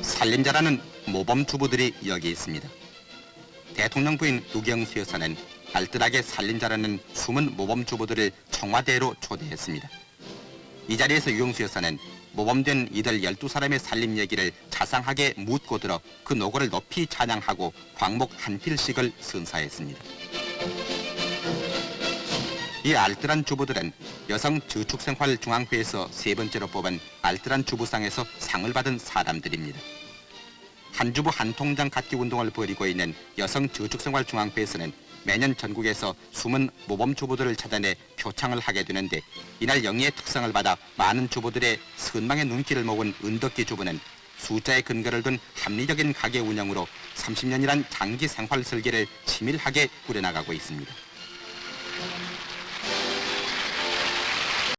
살림자라는 모범 주부들이 여기 있습니다. 대통령 부인 유경수 여사는 알뜰하게 살림자라는 숨은 모범 주부들을 청와대로 초대했습니다. 이 자리에서 유경수 여사는 모범된 이들 12사람의 살림 얘기를 자상하게 묻고 들어 그 노고를 높이 찬양하고 광목 한 필씩을 선사했습니다. 이 알뜰한 주부들은 여성 저축생활중앙회에서 세 번째로 뽑은 알뜰한 주부상에서 상을 받은 사람들입니다. 한 주부 한 통장 갖기 운동을 벌이고 있는 여성 저축생활중앙회에서는 매년 전국에서 숨은 모범 주부들을 찾아내 표창을 하게 되는데 이날 영예의 특상을 받아 많은 주부들의 선망의 눈길을 모은 은덕기 주부는 숫자에 근거를 둔 합리적인 가게 운영으로 30년이란 장기 생활 설계를 치밀하게 꾸려나가고 있습니다.